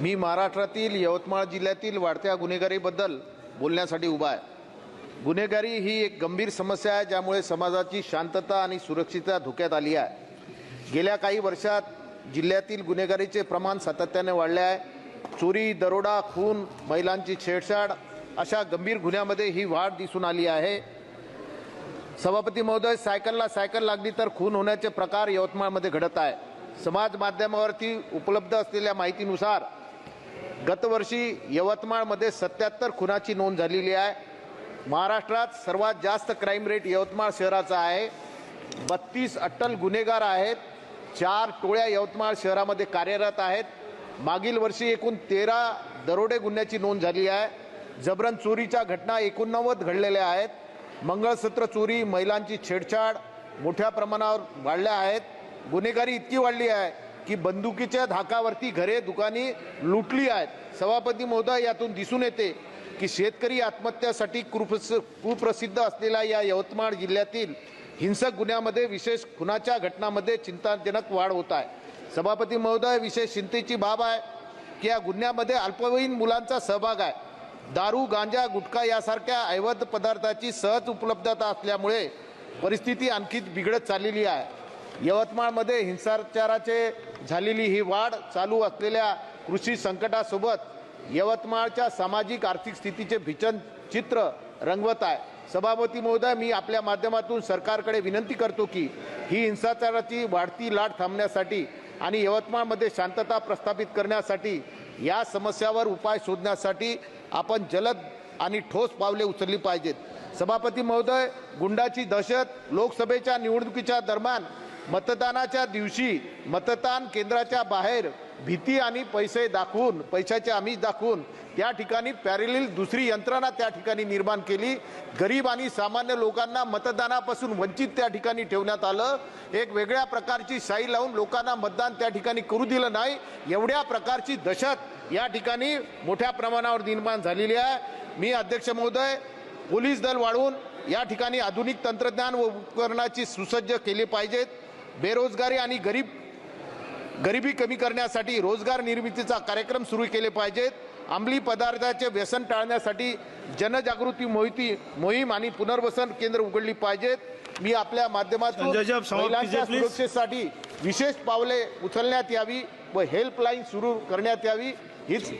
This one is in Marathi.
मी महाराष्ट्रातील यवतमाळ जिल्ह्यातील वाढत्या गुन्हेगारीबद्दल बोलण्यासाठी उभा आहे. गुन्हेगारी ही एक गंभीर समस्या आहे ज्यामुळे समाजाची शांतता आणि सुरक्षितता धोक्यात आली आहे. गेल्या काही वर्षात जिल्ह्यातील गुन्हेगारीचे प्रमाण सातत्याने वाढले आहे. चोरी दरोडा खून महिलांची छेडछाड अशा गंभीर गुन्ह्यामध्ये ही वाढ दिसून आली आहे. सभापती महोदय सायकलला सायकल लागली तर खून होण्याचे प्रकार यवतमाळमध्ये घडत आहे समाज माध्यमावरती उपलब्ध असलेल्या माहितीनुसार गतवर्षी यवतमाळमध्ये सत्याहत्तर खुनाची नोंद झालेली आहे. महाराष्ट्रात सर्वात जास्त क्राईम रेट यवतमाळ शहराचा आहे. बत्तीस अट्टल गुन्हेगार आहेत. चार टोळ्या यवतमाळ शहरामध्ये कार्यरत आहेत. मागील वर्षी एकूण तेरा दरोडे गुन्ह्याची नोंद झाली आहे. जबरन चोरीच्या घटना एकोणनव्वद घडलेल्या आहेत. मंगळसूत्र चोरी महिलांची छेडछाड मोठ्या प्रमाणावर वाढल्या आहेत. गुन्हेगारी इतकी वाढली आहे की बंदुकीच्या धाकावरती घरे दुकाने लुटली आहेत. सभापती महोदय यातून दिसून येते की शेतकरी आत्महत्यासाठी कुप्रस कुप्रसिद्ध असलेल्या या यवतमाळ जिल्ह्यातील हिंसक गुन्ह्यामध्ये विशेष खुनाच्या घटनांमध्ये चिंताजनक वाढ होत आहे. सभापती महोदय विशेष चिंतेची बाब आहे की या गुन्ह्यामध्ये अल्पवयीन मुलांचा सहभाग आहे. दारू गांजा गुटखा यासारख्या ऐवध पदार्थाची सहज उपलब्धता असल्यामुळे परिस्थिती आणखी बिघडत चाललेली आहे. यवतमाळमध्ये हिंसाचाराचे झालेली ही वाढ चालू असलेल्या कृषी संकटासोबत यवतमाळच्या सामाजिक आर्थिक स्थितीचे भीषण चित्र रंगवत आहे. सभापती महोदय मी आपल्या माध्यमातून सरकारकडे विनंती करतो की ही हिंसाचाराची वाढती लाट थांबण्यासाठी आणि यवतमाळमध्ये शांतता प्रस्थापित करण्यासाठी या समस्यावर उपाय शोधण्यासाठी आपण जलद आणि ठोस पावले उचलली पाहिजेत. सभापती महोदय गुंडाची दहशत लोकसभेच्या निवडणुकीच्या दरम्यान मतदानाच्या दिवशी मतदान केंद्राच्या बाहेर भीती आणि पैसे दाखवून पैशाचे आमिष दाखवून त्या ठिकाणी पॅरेलील दुसरी यंत्रणा त्या ठिकाणी निर्माण केली. गरीब आणि सामान्य लोकांना मतदानापासून वंचित त्या ठिकाणी ठेवण्यात आलं. एक वेगळ्या प्रकारची शाई लावून लोकांना मतदान त्या ठिकाणी करू दिलं नाही. एवढ्या प्रकारची दहशत या ठिकाणी मोठ्या प्रमाणावर निर्माण झालेली आहे. मी अध्यक्ष महोदय पोलीस दल वाढवून या ठिकाणी आधुनिक तंत्रज्ञान व उपकरणाची सुसज्ज केले पाहिजेत. बेरोजगारी आणि गरीब गरिबी कमी करण्यासाठी रोजगार निर्मितीचा कार्यक्रम सुरू केले पाहिजेत. अंमली पदार्थाचे व्यसन टाळण्यासाठी जनजागृती मोहिती मोहीम आणि पुनर्वसन केंद्र उघडली पाहिजेत. मी आपल्या माध्यमातून महिलांच्या. सुरक्षेसाठी विशेष पावले उचलण्यात यावी व हेल्पलाईन सुरू करण्यात यावी. हीच